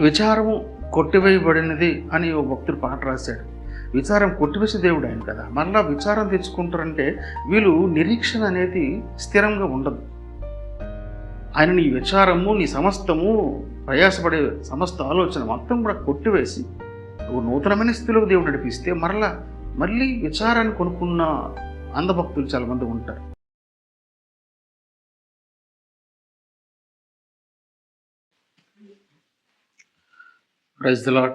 విచారము కొట్టివేయబడినది అని ఓ భక్తుడు పాట రాశాడు. విచారం కొట్టివేసే దేవుడు ఆయన కదా. మరలా విచారం తెచ్చుకుంటారంటే వీళ్ళు నిరీక్షణ అనేది స్థిరంగా ఉండదు. ఆయన నీ విచారము నీ సమస్తము ప్రయాసపడే సమస్త ఆలోచన మొత్తం కూడా కొట్టివేసి ఓ నూతనమైన స్థితిలో దేవుడు నడిపిస్తే మరలా మళ్ళీ విచారాన్ని కొనుక్కున్న అందభక్తులు చాలామంది ఉంటారు. ప్రైజ్ ద లాడ్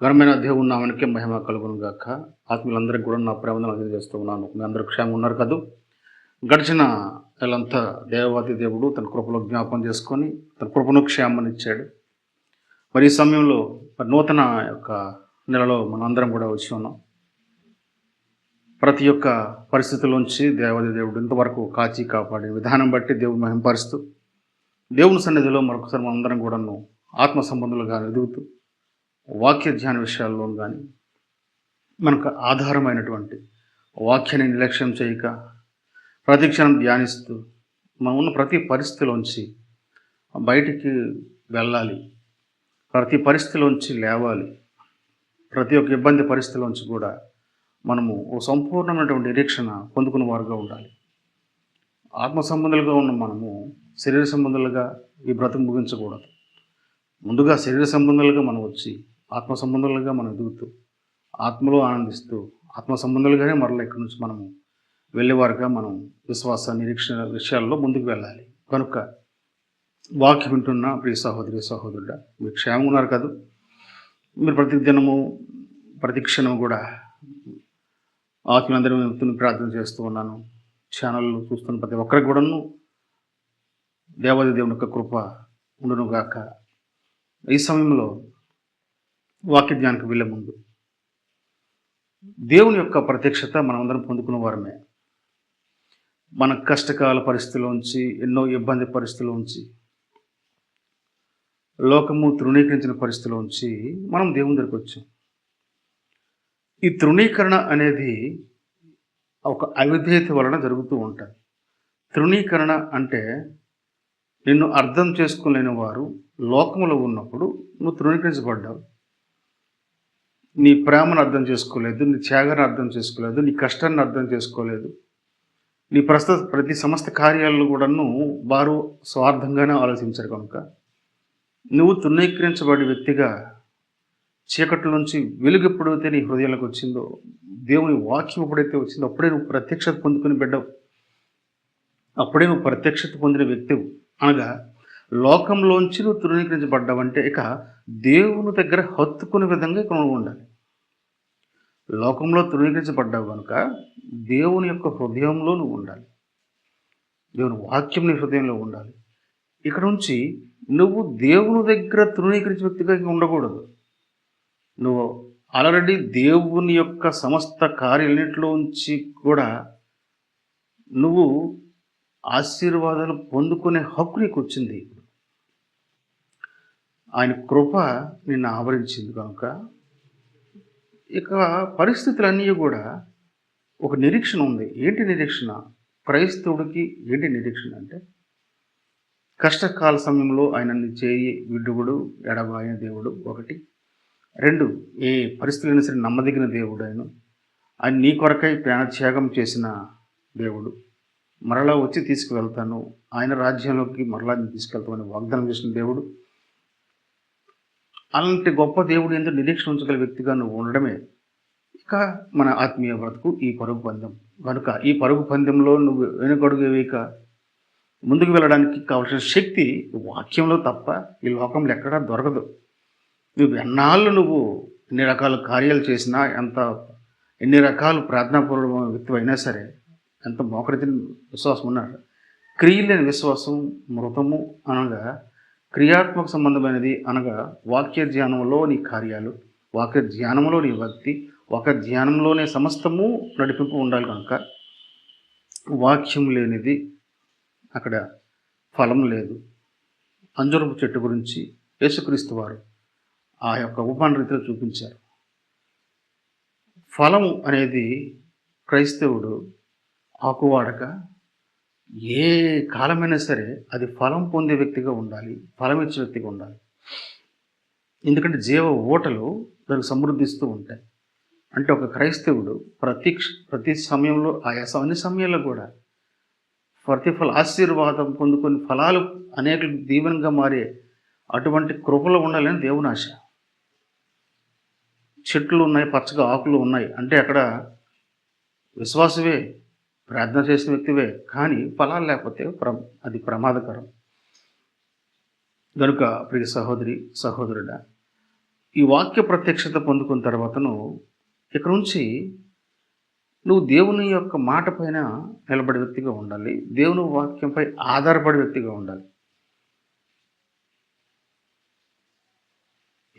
ఘనమైన దేవుని నామానికి మహిమ కలుగును గాక ఆత్మీయులందరికీ కూడా నా ప్రేమను అందజేస్తూ ఉన్నాను మీ అందరూ క్షేమంగా ఉన్నారు కదూ? గడిచిన నెలంతా దేవాది దేవుడు తన కృపలో జ్ఞాపం చేసుకొని తన కృపను క్షేమనిచ్చాడు. మరి ఈ సమయంలో మరి నూతన యొక్క నెలలో మనందరం కూడా వచ్చి ఉన్నాం. ప్రతి ఒక్క పరిస్థితుల్లోంచి దేవాది దేవుడు ఇంతవరకు కాచి కాపాడే విధానం బట్టి దేవుడు మహింపరుస్తూ దేవుని సన్నిధిలో మరొకసారి మనందరం కూడాను ఆత్మ సంబంధులుగా ఎదుగుతూ వాక్య ధ్యాన విషయాల్లో కానీ మనకు ఆధారమైనటువంటి వాక్యాన్ని నిర్లక్ష్యం చేయక ప్రతిక్షణం ధ్యానిస్తూ మనం ఉన్న ప్రతి పరిస్థితిలోంచి బయటికి వెళ్ళాలి. ప్రతి పరిస్థితిలోంచి లేవాలి. ప్రతి ఒక్క ఇబ్బంది పరిస్థితిలోంచి కూడా మనము ఓ సంపూర్ణమైనటువంటి నిరీక్షణ పొందుకున్న వారుగా ఉండాలి. ఆత్మ సంబంధులుగా ఉన్న మనము శరీర సంబంధాలుగా ఈ బ్రతుకు ముగించకూడదు. ముందుగా శరీర సంబంధాలుగా మనం వచ్చి ఆత్మ సంబంధాలుగా మనం ఎదుగుతూ ఆత్మలో ఆనందిస్తూ ఆత్మ సంబంధాలుగానే మరలా ఇక్కడి నుంచి మనము వెళ్ళేవారుగా మనం విశ్వాస నిరీక్షణ విషయాల్లో ముందుకు వెళ్ళాలి. కనుక వాక్యం వింటున్న ప్రియ సహోదరి సహోదరుడ మీరు క్షేమంగా ఉన్నారు కదా. మీరు ప్రతి దినము ప్రతి క్షణం కూడా ఆత్మీయందరూ ప్రార్థన చేస్తూ ఉన్నాను. ఛానల్ చూస్తున్న ప్రతి ఒక్కరికి కూడాను దేవాది దేవుని యొక్క కృప ఉండునుగాక ఈ సమయంలో వాక్యజ్ఞానికి వెళ్ళే ముందు దేవుని యొక్క ప్రత్యక్షత మనమందరం పొందుకున్న వారమే. మన కష్టకాల పరిస్థితుల్లోంచి ఎన్నో ఇబ్బంది పరిస్థితుల్లోంచి లోకము తృణీకరించిన పరిస్థితుల్లోంచి మనం దేవుని దగ్గరికి వచ్చాం. ఈ తృణీకరణ అనేది ఒక అవిధేయత వలన జరుగుతూ ఉంటుంది తృణీకరణ అంటే నిన్ను అర్థం చేసుకోలేని వారు లోకంలో ఉన్నప్పుడు నువ్వు తృణీకరించబడ్డావు. నీ ప్రేమను అర్థం చేసుకోలేదు నీ త్యాగాన్ని అర్థం చేసుకోలేదు నీ కష్టాన్ని అర్థం చేసుకోలేదు. నీ ప్రస్తుత ప్రతి సమస్త కార్యాలను కూడాను వారు స్వార్థంగానే ఆలోచించారు కనుక. నువ్వు తృణీకరించబడి వ్యక్తిగా చీకటి నుంచి వెలుగు ఎప్పుడైతే నీ హృదయాలకు వచ్చిందో దేవుని వాక్యం ఎప్పుడైతే వచ్చిందో అప్పుడే నువ్వు ప్రత్యక్షత పొందుకుని బిడ్డవు. అప్పుడే నువ్వు ప్రత్యక్షత పొందిన వ్యక్తివు. అనగా లోకంలోంచి నువ్వు తృణీకరించబడ్డావంటే ఇక దేవుని దగ్గర హత్తుకునే విధంగా ఇక్కడ ఉండాలి. లోకంలో తృణీకరించబడ్డావు కనుక దేవుని యొక్క హృదయంలో నువ్వు ఉండాలి. దేవుని వాక్యం నీ హృదయంలో ఉండాలి. ఇక్కడ నుంచి నువ్వు దేవుని దగ్గర తృణీకరించే వ్యక్తిగా ఉండకూడదు. నువ్వు ఆల్రెడీ దేవుని యొక్క సమస్త కార్యాలన్నింటిలోంచి కూడా నువ్వు ఆశీర్వాదాలు పొందుకునే హక్కు నీకు వచ్చింది ఆయన కృప నిన్ను ఆవరించింది కనుక. ఇక పరిస్థితులన్నీ కూడా ఒక నిరీక్షణ ఉంది. ఏంటి నిరీక్షణ? క్రైస్తవుడికి ఏంటి నిరీక్షణ అంటే? కష్టకాల సమయంలో ఆయనని చేయి విడ్డుగుడు ఎడబాయిన దేవుడు ఒకటి. రెండు ఏ పరిస్థితులైనా సరే నమ్మదగిన దేవుడు ఆయన ఆయన నీ కొరకై ప్రాణత్యాగం చేసిన దేవుడు. మరలా వచ్చి తీసుకువెళ్తాను. ఆయన రాజ్యంలోకి మరలా తీసుకెళ్తామని వాగ్దానం చేసిన దేవుడు. అలాంటి గొప్ప దేవుడు ఎందుకు నిరీక్షణ ఉంచగల వ్యక్తిగా నువ్వు ఉండడమే ఇక మన ఆత్మీయ బ్రతుకు ఈ పరుగు పందెం. కనుక ఈ పరుగు పందెంలో నువ్వు వెనుకడుగు వేయక ముందుకు వెళ్ళడానికి కావలసిన శక్తి వాక్యంలో తప్ప ఈ లోకంలో ఎక్కడా దొరకదు. నువ్వు ఎన్నాళ్ళు నువ్వు ఎన్ని రకాల కార్యాలు చేసినా ఎంత ఎన్ని రకాలు ప్రార్థనాపూర్వ వ్యక్తి అయినా సరే ఎంత మోకరిచిన విశ్వాసం ఉన్నారు క్రియ లేని విశ్వాసం మృతము అనగా క్రియాత్మక సంబంధమైనది అనగా వాక్య ధ్యానంలోని కార్యాలు వాక్య ధ్యానంలోని భక్తి ఒక ధ్యానంలోనే సమస్తము నడిపింపు ఉండాలి కనుక. వాక్యం లేనిది అక్కడ ఫలం లేదు. అంజురపు చెట్టు గురించి యేసుక్రీస్తు వారు ఆ యొక్క ఉపమాన రీతిలో చూపించారు. ఫలము అనేది క్రైస్తవుడు ఆకు వాడక ఏ కాలమైనా సరే అది ఫలం పొందే వ్యక్తిగా ఉండాలి ఫలం ఇచ్చే వ్యక్తిగా ఉండాలి. ఎందుకంటే జీవ ఓటలు దానికి సమృద్ధిస్తూ ఉంటాయి. అంటే ఒక క్రైస్తవుడు ప్రతి ప్రతి సమయంలో ఆయా అన్ని సమయాల్లో కూడా ప్రతిఫల ఆశీర్వాదం పొందుకొని ఫలాలు అనేక దీవెనగా మారే అటువంటి కృపలో ఉండాలని దేవుని ఆశ. చెట్లు ఉన్నాయి పచ్చగా ఆకులు ఉన్నాయి అంటే అక్కడ విశ్వాసమే ప్రార్థన చేసిన వ్యక్తివే కానీ ఫలాలు లేకపోతే ప్ర అది ప్రమాదకరం. కనుక ప్రియ సహోదరి సహోదరుడా ఈ వాక్య ప్రత్యక్షత పొందుకున్న తర్వాతను ఇక్కడ నుంచి నువ్వు దేవుని యొక్క మాట పైన నిలబడే వ్యక్తిగా ఉండాలి. దేవుని వాక్యంపై ఆధారపడే వ్యక్తిగా ఉండాలి.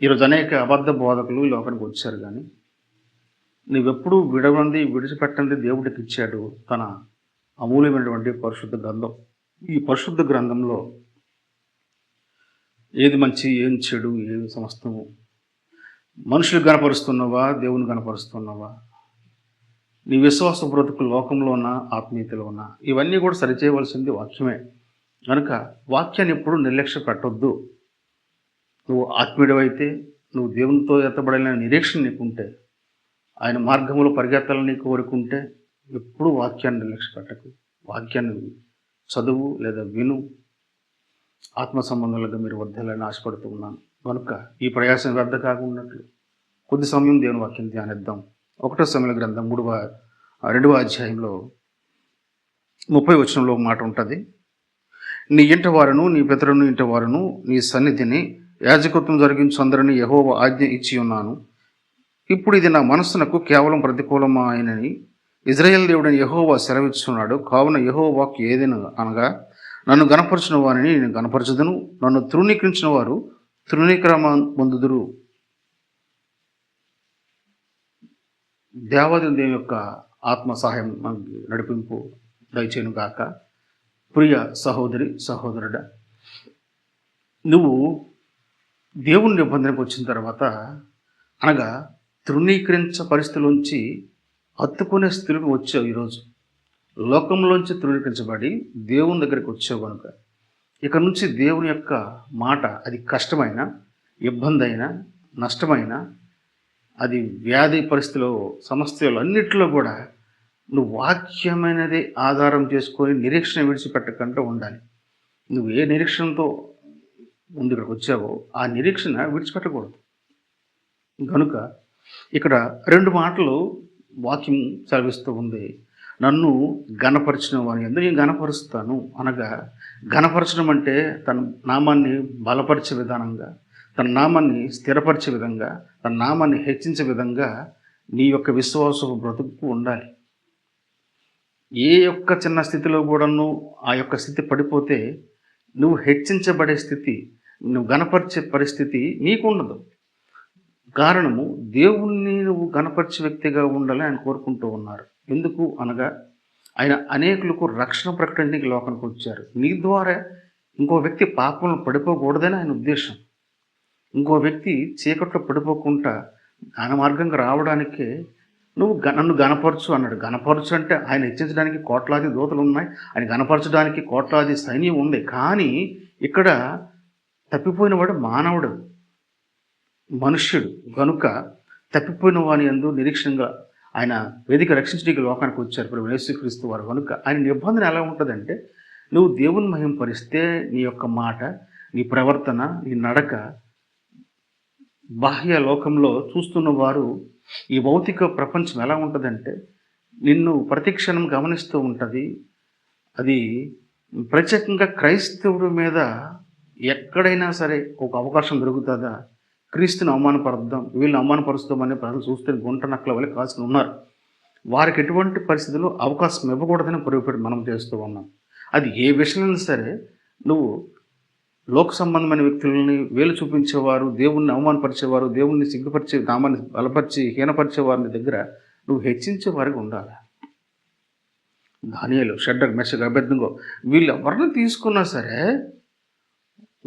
ఈరోజు అనేక అబద్ధ బోధకులు లోకానికి వచ్చారు కానీ నువ్వెప్పుడు విడవంది విడిచిపెట్టండి దేవుడికి ఇచ్చాడు తన అమూల్యమైనటువంటి పరిశుద్ధ గ్రంథం. ఈ పరిశుద్ధ గ్రంథంలో ఏది మంచి ఏం చెడు ఏది సమస్తము? మనుషులు కనపరుస్తున్నావా దేవుని గనపరుస్తున్నావా? నీ విశ్వాస బ్రతుకు లోకంలో ఉన్న ఆత్మీయతలో ఇవన్నీ కూడా సరిచేయవలసింది వాక్యమే. కనుక వాక్యాన్ని ఎప్పుడు నిర్లక్ష్య పెట్టొద్దు. నువ్వు ఆత్మీయుడవైతే నువ్వు దేవునితో ఎత్తబడిన నిరీక్షణ నీకుంటే ఆయన మార్గంలో పరిగెత్తాలని కోరుకుంటే ఎప్పుడు వాక్యాన్ని లక్ష్య పెట్టకు వాక్యాన్ని చదువు లేదా విను. ఆత్మ సంబంధాలుగా మీరు వద్దాలని ఆశపడుతూ ఉన్నాను. కనుక ఈ ప్రయాసం వ్యర్థ కాకున్నట్లు కొద్ది సమయం దేవుని వాక్యం ధ్యానిద్దాం. ఒకటో సమయంలో గ్రంథం మూడవ రెండవ అధ్యాయంలో ముప్పై వచనంలో ఒక మాట ఉంటుంది. నీ ఇంట వారును నీ పితరును ఇంట వారును నీ సన్నిధిని యాజకత్వం జరిగించు అందరిని యహోవ ఆజ్ఞ ఇచ్చి ఉన్నాను. ఇప్పుడు ఇది నా మనస్సునకు కేవలం ప్రతికూలమా ఆయనని ఇజ్రాయెల్ దేవుడని యహోవా సెలవిస్తున్నాడు కావున యహోవాకు ఏదైనా అనగా నన్ను గనపరచిన వారిని నేను గనపరచదును నన్ను తృణీకరించిన వారు తృణీకరమ పొందుదురు దేవాది దేవుని యొక్క ఆత్మ సహాయం నడిపింపు దయచేను గాక. ప్రియ సహోదరి సహోదరుడ నువ్వు దేవుని నిబంధనకు వచ్చిన తర్వాత అనగా తృణీకరించ పరిస్థితిలోంచి హత్తుకునే స్థితికి వచ్చావు ఈరోజు. లోకంలోంచి తృణీకరించబడి దేవుని దగ్గరికి వచ్చావు కనుక ఇక నుంచి దేవుని యొక్క మాట అది కష్టమైన ఇబ్బంది అయినా నష్టమైన అది వ్యాధి పరిస్థితిలో సమస్యలు అన్నిటిలో కూడా నువ్వు వాక్యమైనది ఆధారం చేసుకొని నిరీక్షణ విడిచిపెట్టకుండా ఉండాలి. నువ్వు ఏ నిరీక్షణతో ముందు ఇక్కడికి వచ్చావో ఆ నిరీక్షణ విడిచిపెట్టకూడదు. కనుక ఇక్కడ రెండు మాటలు వాక్యం సెలవిస్తూ ఉంది. నన్ను గణపరిచిన వాని ఎందుకు నేను గణపరుస్తాను అనగా గణపరచడం అంటే తన నామాన్ని బలపరిచే విధానంగా తన నామాన్ని స్థిరపరిచే విధంగా తన నామాన్ని హెచ్చించే విధంగా నీ యొక్క విశ్వాసపు బ్రతుకు ఉండాలి. ఏ యొక్క చిన్న స్థితిలో కూడాను ఆ యొక్క స్థితి పడిపోతే నువ్వు హెచ్చించబడే స్థితి నువ్వు గణపరిచే పరిస్థితి నీకు ఉండదు. కారణము దేవుణ్ణి నువ్వు గణపరిచే వ్యక్తిగా ఉండాలని ఆయన కోరుకుంటూ ఉన్నారు. ఎందుకు అనగా ఆయన అనేకులకు రక్షణ ప్రకటించడానికి లోకానికి వచ్చారు. నీ ద్వారా ఇంకో వ్యక్తి పాపంలో పడిపోకూడదని ఆయన ఉద్దేశం. ఇంకో వ్యక్తి చీకట్లో పడిపోకుండా జ్ఞాన మార్గంగా రావడానికే నువ్వు నన్ను గణపరచు అన్నాడు. గణపరచు అంటే ఆయన హెచ్చించడానికి కోట్లాది దూతలు ఉన్నాయి. ఆయన గణపరచడానికి కోట్లాది సైన్యం ఉంది. కానీ ఇక్కడ తప్పిపోయిన వాడు మానవుడు. మనుష్యుడు గనుక తప్పిపోయిన వాని ఎందు నిరీక్షణగా ఆయన వేదిక రక్షించడానికి లోకానికి వచ్చారు. ఇప్పుడు యేసుక్రీస్తు వారు కనుక ఆయన నిబంధన ఎలా ఉంటుందంటే నువ్వు దేవుని మహింపరిస్తే నీ యొక్క మాట నీ ప్రవర్తన నీ నడక బాహ్య లోకంలో చూస్తున్న వారు ఈ భౌతిక ప్రపంచం ఎలా ఉంటుందంటే నిన్ను ప్రతిక్షణం గమనిస్తూ ఉంటుంది. అది ప్రత్యేకంగా క్రైస్తవుడి మీద ఎక్కడైనా సరే ఒక అవకాశం దొరుకుతుందా? క్రీస్తుని అవమానపరుద్దాం వీళ్ళని అవమానపరుస్తామని ప్రజలు చూస్తే గుంట నక్కల వల్ల కాసుకుని ఉన్నారు. వారికి ఎటువంటి పరిస్థితుల్లో అవకాశం ఇవ్వకూడదని పొరుగుపెట్టి మనం చేస్తూ ఉన్నాం. అది ఏ విషయంలో సరే నువ్వు లోక సంబంధమైన వ్యక్తులని వేలు చూపించేవారు దేవుణ్ణి అవమానపరిచేవారు దేవుణ్ణి సిగ్గుపరిచే నామాన్ని బలపరిచి హీనపరిచే వారిని దగ్గర నువ్వు హెచ్చించే వారికి ఉండాలి? ధాన్యాలు షడ్డర్ మెషగ్ అభ్యర్థంగో వీళ్ళు ఎవరిని తీసుకున్నా సరే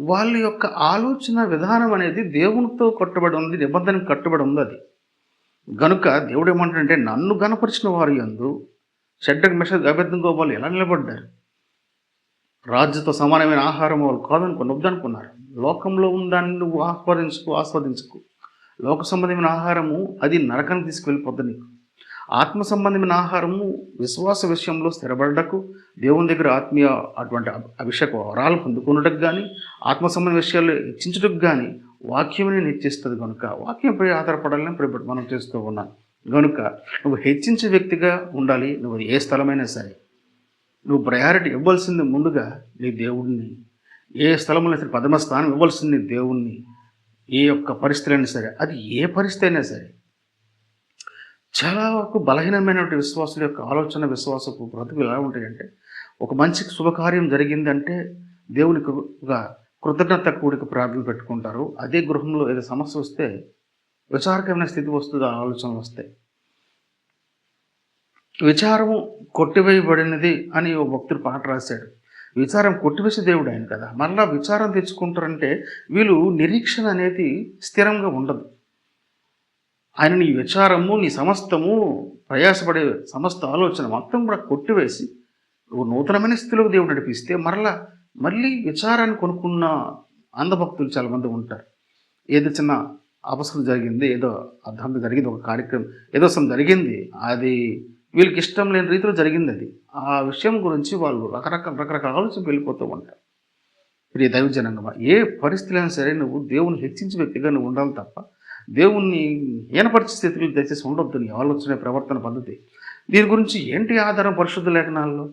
వాళ్ళ యొక్క ఆలోచన విధానం అనేది దేవునితో కట్టుబడి ఉంది నిబంధనకు కట్టుబడి ఉంది అది. గనుక దేవుడు ఏమంటాడంటే నన్ను గనపరిచిన వారు ఎందు చెడ్డకు మెషగ్ అభ్యర్థం గోపాలు ఎలా నిలబడ్డారు? రాజ్యతో సమానమైన ఆహారం వాళ్ళు కాదనుకుని వద్దనుకున్నారు లోకంలో ఉందాన్ని నువ్వు ఆస్వాదించుకు ఆస్వాదించుకు. లోక సంబంధమైన ఆహారము అది నరకానికి తీసుకువెళ్ళిపోద్ది నీకు. ఆత్మ సంబంధమైన ఆహారము విశ్వాస విషయంలో స్థిరపడటకు దేవుని దగ్గర ఆత్మీయ అటువంటి అభిషేక వరాలు పొందుకున్నటకు కానీ ఆత్మ సంబంధ విషయాలు హెచ్చించటకు కానీ వాక్యమని నిర్చిస్తుంది కనుక వాక్యంపై ఆధారపడాలని ఇప్పుడు మనం చేస్తూ ఉన్నాం. కనుక నువ్వు హెచ్చించే వ్యక్తిగా ఉండాలి నువ్వు ఏ స్థలమైనా సరే. నువ్వు ప్రయారిటీ ఇవ్వాల్సింది ముందుగా నీ దేవుడిని ఏ స్థలంలో సరే పదమ స్థానం ఇవ్వాల్సింది దేవుణ్ణి. ఏ యొక్క పరిస్థితి అయినా సరే అది ఏ పరిస్థితి అయినా సరే చాలా వరకు బలహీనమైనటువంటి విశ్వాసుల యొక్క ఆలోచన విశ్వాసపు బ్రతుకులు ఎలా ఉంటాయంటే ఒక మంచి శుభకార్యం జరిగిందంటే దేవునికి ఒక కృతజ్ఞత కూడిక ప్రార్థన పెట్టుకుంటారు. అదే గృహంలో ఏదో సమస్య వస్తే విచారకమైన స్థితి వస్తుంది ఆలోచనలు వస్తాయి. విచారము కొట్టివేయబడినది అని ఓ భక్తుడు పాట రాశాడు. విచారం కొట్టివేసే దేవుడు ఆయన కదా. మరలా విచారం తెచ్చుకుంటారంటే వీళ్ళు నిరీక్షణ అనేది స్థిరంగా ఉండదు. ఆయన నీ విచారము నీ సమస్తము ప్రయాసపడే సమస్త ఆలోచన మొత్తం కూడా కొట్టివేసి నువ్వు నూతనమైన స్థితిలోకి దేవుడు నడిపిస్తే మరలా మళ్ళీ విచారాన్ని కొనుక్కున్న అంధభక్తులు చాలామంది ఉంటారు. ఏదో చిన్న అపస్కృతి జరిగింది ఏదో అర్థం జరిగింది ఒక కార్యక్రమం ఏదో అసలు జరిగింది అది వీళ్ళకి ఇష్టం లేని రీతిలో జరిగింది అది. ఆ విషయం గురించి వాళ్ళు రకరకాల రకరకాల ఆలోచన వెళ్ళిపోతూ ఉంటారు. ప్రియ దైవజనంగా ఏ పరిస్థితులైనా అయినా సరే నువ్వు దేవుని హెచ్చించే వ్యక్తిగా నువ్వు ఉండాలి తప్ప దేవుణ్ణి హీనపరిచే స్థితిలో దయచేసి ఉండొద్దు నీ ఆలోచన ప్రవర్తన పద్ధతి. దీని గురించి ఏంటి ఆధారం పరిశుద్ధ లేఖనాల్లో?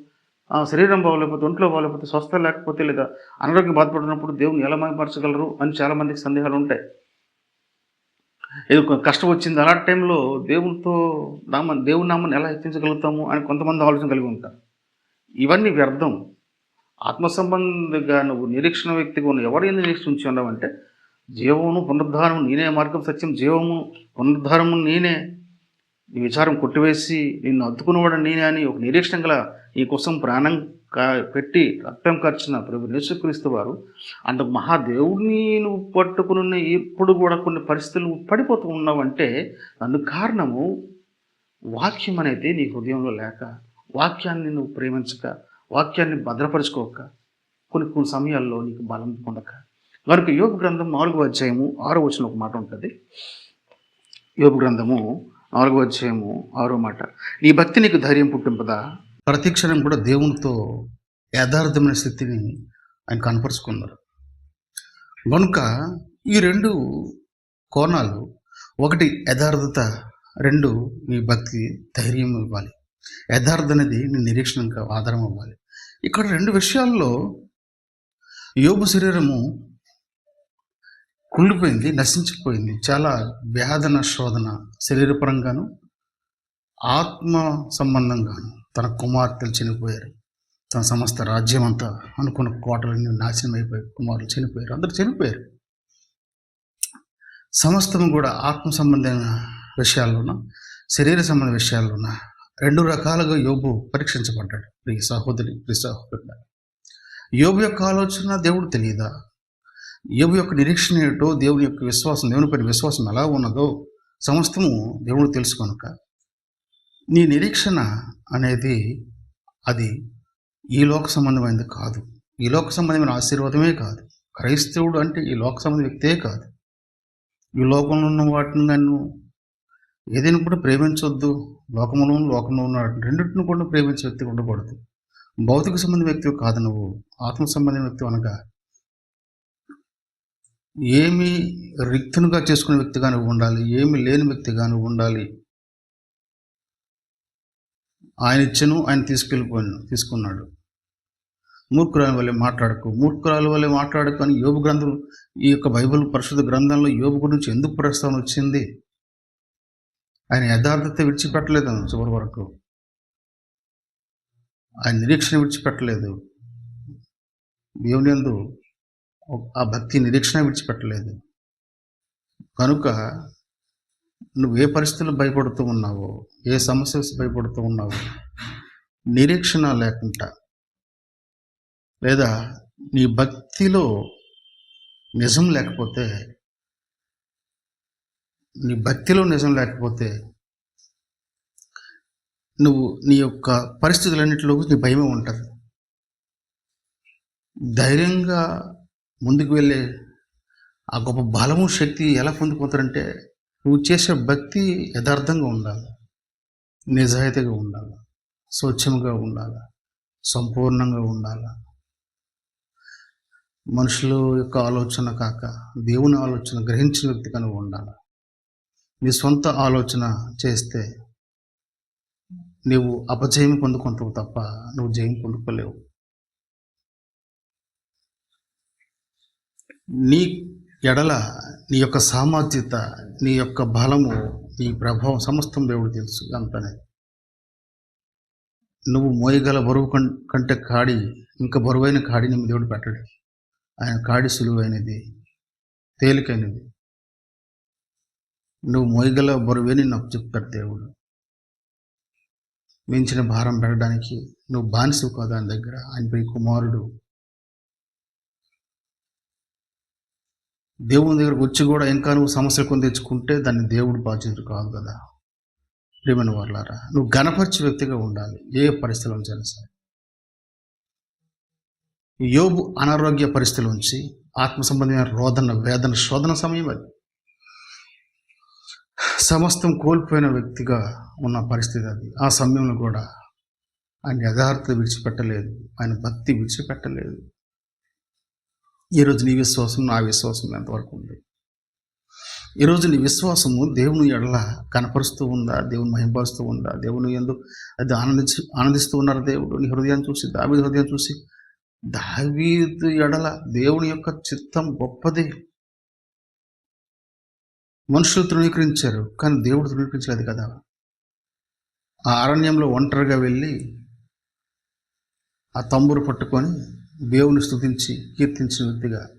ఆ శరీరం బాగోలేకపోతే ఒంట్లో బాగోలేకపోతే స్వస్థ లేకపోతే లేదా అనారోగ్యం బాధపడినప్పుడు దేవుని ఎలా మైపరచగలరు అని చాలామందికి సందేహాలు ఉంటాయి. ఏదో ఒక కష్టం వచ్చింది అలాంటి టైంలో దేవునితో నామ దేవుని నామాన్ని ఎలా హెచ్చించగలుగుతాము అని కొంతమంది ఆలోచన కలిగి ఉంటారు. ఇవన్నీ వ్యర్థం. ఆత్మ సంబంధిగా నువ్వు నిరీక్షణ వ్యక్తిగా ఉన్న ఎవరైనా నిరీక్షించి ఉన్నావంటే జీవమును పునరుద్ధారము నేనే మార్గం సత్యం. జీవము పునరుద్ధారము నేనే. నీ విచారం కొట్టివేసి నిన్ను అద్దుకునేవాడు నేనే అని ఒక నిరీక్షణ గల నీ కోసం ప్రాణం కా పెట్టి రక్తం ఖర్చిన ప్రభు యేసుక్రీస్తు వారు అంత మహాదేవుడిని నువ్వు పట్టుకుని ఇప్పుడు కూడా కొన్ని పరిస్థితులు పడిపోతూ ఉన్నావంటే అందుకు కారణము వాక్యం అనేది నీ హృదయంలో లేక వాక్యాన్ని నువ్వు ప్రేమించక వాక్యాన్ని భద్రపరచుకోక కొన్ని కొన్ని సమయాల్లో నీకు బలం పొందక. కనుక యోగ గ్రంథం నాలుగో అధ్యాయము ఆరో వచ్చిన ఒక మాట ఉంటుంది. యోగ గ్రంథము నాలుగో అధ్యాయము ఆరో మాట. నీ భక్తి నీకు ధైర్యం పుట్టింపదా? ప్రతిక్షణం కూడా దేవునితో యథార్థమైన స్థితిని ఆయన కనపరుచుకున్నారు. కనుక ఈ రెండు కోణాలు ఒకటి యథార్థత రెండు నీ భక్తి ధైర్యం ఇవ్వాలి. యథార్థ అనేది నీ నిరీక్షణకు ఆధారం అవ్వాలి. ఇక్కడ రెండు విషయాల్లో యోగు శరీరము కుళ్ళిపోయింది నశించిపోయింది. చాలా వేదన శోధన శరీరపరంగాను ఆత్మ సంబంధంగాను తన కుమార్తెలు చనిపోయారు. తన సమస్త రాజ్యం అంతా అనుకున్న కోటలన్నీ నాశనం అయిపోయి కుమారులు చనిపోయారు. అందరూ చనిపోయారు. సమస్తం కూడా ఆత్మ సంబంధమైన విషయాల్లోన శరీర సంబంధ విషయాల్లోన రెండు రకాలుగా యోబు పరీక్షించబడ్డాడు. ప్రియ సహోదరి ప్రియ సహోదరుడు యోబు యొక్క ఆలోచన దేవుడు తెలియదా? ఏవి యొక్క నిరీక్షణ ఏమిటో దేవుని యొక్క విశ్వాసం దేవుని పైన విశ్వాసం ఎలా ఉన్నదో సమస్తము దేవుడు తెలుసుకొనుక నీ నిరీక్షణ అనేది అది ఈ లోక సంబంధమైనది కాదు. ఈ లోక సంబంధమైన ఆశీర్వాదమే కాదు. క్రైస్తవుడు అంటే ఈ లోక సంబంధ వ్యక్తే కాదు. ఈ లోకంలో ఉన్న వాటిని నన్ను ఏదైనా కూడా ప్రేమించొద్దు. లోకంలో లోకంలో ఉన్న వాటిని రెండింటిని కూడా ప్రేమించే వ్యక్తి ఉండకూడదు. భౌతిక సంబంధ వ్యక్తి కాదు నువ్వు. ఆత్మ సంబంధ వ్యక్తి అనగా ఏమి రిక్తునుగా చేసుకునే వ్యక్తిగా నువ్వు ఉండాలి ఏమి లేని వ్యక్తిగా నువ్వు ఉండాలి. ఆయన ఇచ్చను ఆయన తీసుకెళ్ళిపోయాను తీసుకున్నాడు. మూర్ఖురాల వల్లే మాట్లాడకు. మూర్ఖురాల వల్లే మాట్లాడకు అని యోగు గ్రంథం ఈ యొక్క బైబిల్ పరిశుద్ధ గ్రంథంలో యోగు గురించి ఎందుకు ప్రస్తావన వచ్చింది? ఆయన యథార్థత విడిచిపెట్టలేదు చివరి వరకు. ఆయన నిరీక్షణ విడిచిపెట్టలేదు. దేవుని యందు ఆ భక్తి నిరీక్షణ విడిచిపెట్టలేదు. కనుక నువ్వు ఏ పరిస్థితులు భయపడుతూ ఉన్నావో ఏ సమస్యలు భయపడుతూ ఉన్నావో నిరీక్షణ లేకుండా లేదా నీ భక్తిలో నిజం లేకపోతే నీ భక్తిలో నిజం లేకపోతే నువ్వు నీ యొక్క పరిస్థితులన్నింటిలో నీ భయమే ఉంటుంది. ధైర్యంగా ముందుకు వెళ్ళే ఆ గొప్ప బలము శక్తి ఎలా పొందుకుంటారంటే నువ్వు చేసే భక్తి యథార్థంగా ఉండాలి. నిజాయితీగా ఉండాలి. స్వచ్ఛంగా ఉండాలి. సంపూర్ణంగా ఉండాలి. మనుషుల యొక్క ఆలోచన కాక దేవుని ఆలోచన గ్రహించిన వ్యక్తిగా నువ్వు ఉండాలి. నీ సొంత ఆలోచన చేస్తే నువ్వు అపజయం పొందుకుంటావు తప్ప నువ్వు జయం పొందుకోలేవు. నీ ఎడల నీ యొక్క సామర్థ్యత నీ యొక్క బలము నీ ప్రభావం సమస్తం దేవుడు తెలుసు అంతనే. నువ్వు మోయగల బరువు కం- కంటే కాడి ఇంకా బరువైన కాడిని దేవుడు పెట్టడు. ఆయన కాడి సులువైనది తేలికైనది. నువ్వు మోయగల బరువేని నాకు చెప్తాడు దేవుడు. మించిన భారం పెట్టడానికి నువ్వు బానిసవు కాదు ఆయన దగ్గర. ఆయన ప్రియ కుమారుడు. దేవుని దగ్గరకు వచ్చి కూడా ఇంకా నువ్వు సమస్యలు కొని తెచ్చుకుంటే దాన్ని దేవుడు బాధ్యత కాదు కదా. ప్రేమైన వాళ్ళారా నువ్వు గణపరిచి వ్యక్తిగా ఉండాలి ఏ పరిస్థితుల నుంచి అయినా సరే. యోబు అనారోగ్య పరిస్థితుల నుంచి ఆత్మ సంబంధమైన రోదన వేదన శోధన సమయం అది. సమస్తం కోల్పోయిన వ్యక్తిగా ఉన్న పరిస్థితి అది. ఆ సమయంలో కూడా ఆయన యథార్థత విడిచిపెట్టలేదు ఆయన భక్తి విడిచిపెట్టలేదు. ఈరోజు నీ విశ్వాసం నా విశ్వాసం ఎంతవరకు ఉంది? ఈరోజు నీ విశ్వాసము దేవుని ఎడల కనపరుస్తూ ఉందా? దేవుని మహింపరుస్తూ ఉందా? దేవుని ఎందు అది ఆనందించి ఆనందిస్తూ ఉన్నారు దేవుడు? నీ హృదయాన్ని చూసి దావీ హృదయం చూసి దావీదు ఎడల దేవుని యొక్క చిత్తం గొప్పది. మనుషులు తృణీకరించారు కానీ దేవుడు తృణీకరించలేదు కదా. ఆ అరణ్యంలో ఒంటరిగా వెళ్ళి ఆ తంబురు పట్టుకొని దేవుని స్థుతించి కీర్తించిన వ్యక్తిగా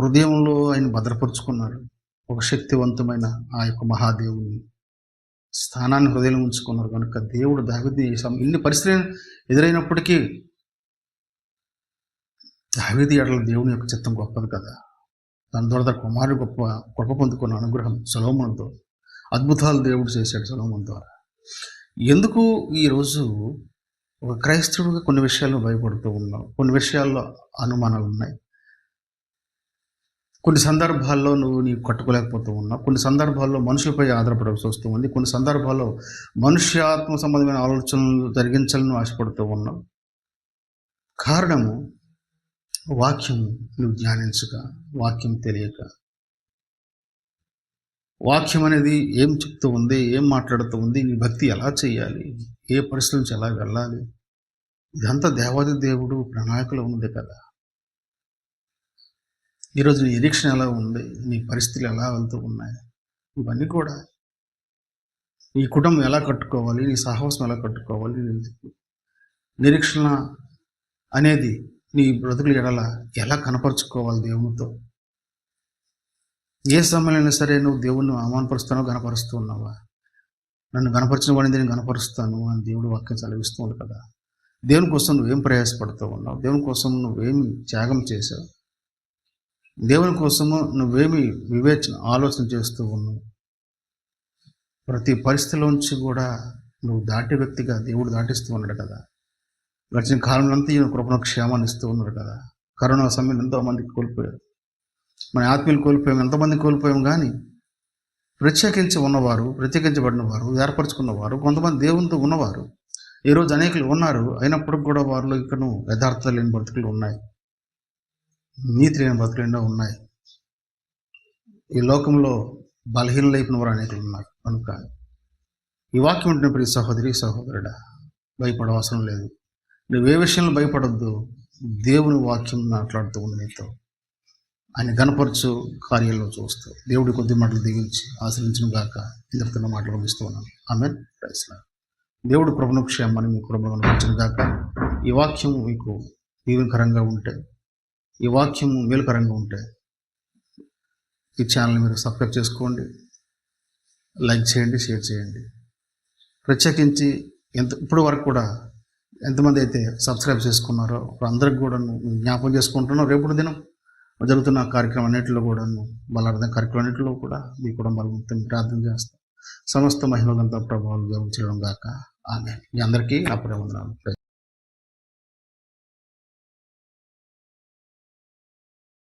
హృదయంలో ఆయన భద్రపరుచుకున్నారు ఒక శక్తివంతమైన ఆ యొక్క మహాదేవుని స్థానాన్ని హృదయంలో ఉంచుకున్నారు. కనుక దేవుడు దావిది ఇన్ని పరిస్థితులు ఎదురైనప్పటికీ దావిది ఎడల దేవుని యొక్క చిత్తం గొప్పది కదా. దాని ద్వారా కుమారుడు గొప్ప గొప్ప పొందుకున్న అనుగ్రహం సొలోమన్తో అద్భుతాలు దేవుడు చేశాడు సొలోమన్ ద్వారా. ఎందుకు ఈరోజు ఒక క్రైస్తవుడిగా కొన్ని విషయాల్లో భయపడుతూ ఉన్నాం. కొన్ని విషయాల్లో అనుమానాలు ఉన్నాయి. కొన్ని సందర్భాల్లో నువ్వు నీకు కట్టుకోలేకపోతూ ఉన్నావు. కొన్ని సందర్భాల్లో మనుషులపై ఆధారపడాల్సి వస్తూ ఉంది. కొన్ని సందర్భాల్లో మనుష్యాత్మ సంబంధమైన ఆలోచనలు జరిగించాలని ఆశపడుతూ ఉన్నావు. కారణము వాక్యం నువ్వు ధ్యానించక వాక్యం తెలియక వాక్యం అనేది ఏం చెప్తూ ఉంది ఏం మాట్లాడుతూ ఉంది నీ భక్తి ఎలా చేయాలి ఏ పరిస్థితి నుంచి ఎలా వెళ్ళాలి? ఇదంతా దేవాది దేవుడు ప్రణాళికలో ఉంది కదా. ఈరోజు నీ నిరీక్షణ ఎలా ఉంది? నీ పరిస్థితులు ఎలా వెళ్తూ ఉన్నాయి? ఇవన్నీ కూడా నీ కుటుంబం ఎలా కట్టుకోవాలి నీ సాహసం ఎలా కట్టుకోవాలి నిరీక్షణ అనేది నీ బ్రతుకులు ఎడల ఎలా కనపరుచుకోవాలి దేవునితో? ఏ సమయంలో సరే నువ్వు దేవుణ్ణి అవమానపరుస్తానో గనపరుస్తూ ఉన్నావా నన్ను గనపరిచిన వాడిని నేను గనపరుస్తాను అని దేవుడు వాక్యం చదివిస్తుంది కదా. దేవుని కోసం నువ్వేం ప్రయాసపడుతూ ఉన్నావు? దేవుని కోసం నువ్వేమి త్యాగం చేశావు? దేవుని కోసము నువ్వేమి వివేచన ఆలోచన చేస్తూ ఉన్నావు? ప్రతి పరిస్థితిలోంచి కూడా నువ్వు దాటి వ్యక్తిగా దేవుడు దాటిస్తూ ఉన్నాడు కదా. గడిచిన కాలంలో అంతా ఈయన కృపణ క్షేమాన్ని ఇస్తూ ఉన్నాడు కదా. కరోనా సమయంలో ఎంతో మందికి కోల్పోయారు. మన ఆత్మీయులు కోల్పోయాము ఎంతమంది కోల్పోయాము కానీ ప్రత్యేకించి ఉన్నవారు ప్రత్యేకించబడిన వారు ఏర్పరచుకున్నవారు కొంతమంది దేవునితో ఉన్నవారు. ఈరోజు అనేకులు ఉన్నారు. అయినప్పటికి కూడా వారిలో ఇక్కడ యథార్థత లేని బ్రతుకులు ఉన్నాయి. నీతి లేని బ్రతుకులు ఎన్నో ఉన్నాయి. ఈ లోకంలో బలహీనలైపోయిన వారు అనేకులు ఉన్నారు. కనుక ఈ వాక్యం ఉంటున్న ప్రతి సహోదరి సహోదరుడా భయపడ అవసరం లేదు. నువ్వు ఏ విషయంలో భయపడద్దు. దేవుని వాక్యం మాట్లాడుతూ ఉంది నీతో. ఆయన గణపరచు కార్యాల్లో చూస్తూ దేవుడి కొద్ది మాటలు దిగించి ఆశ్రయించిన గాక ఇంద్రతున్న మాటలు పంపిస్తూ ఉన్నాను ఆమె ప్రైస్లా దేవుడు ప్రభును క్షేమాన్ని మీ కుటుంబంలో వచ్చిన గాక ఈ వాక్యం మీకు దీవెనకరంగా ఉంటే ఈ వాక్యం మేలుకరంగా ఉంటే ఈ ఛానల్ మీరు సబ్స్క్రైబ్ చేసుకోండి లైక్ చేయండి షేర్ చేయండి. ప్రత్యేకించి ఎంత ఇప్పుడు వరకు కూడా ఎంతమంది అయితే సబ్స్క్రైబ్ చేసుకున్నారో అందరికి కూడా జ్ఞాపకం చేసుకుంటున్నాం రేపు దినం జరుగుతున్న కార్యక్రమం అన్నింటిలో కూడా బలార్థం కార్యక్రమం అన్నింటిలో కూడా మీ కుటుంబాల మొత్తం ప్రార్థన చేస్తాం. సమస్త మహిళలంతా ప్రభావం చేయడం గాక. ఆమె మీ అందరికీ అప్పుడే వందనాలు.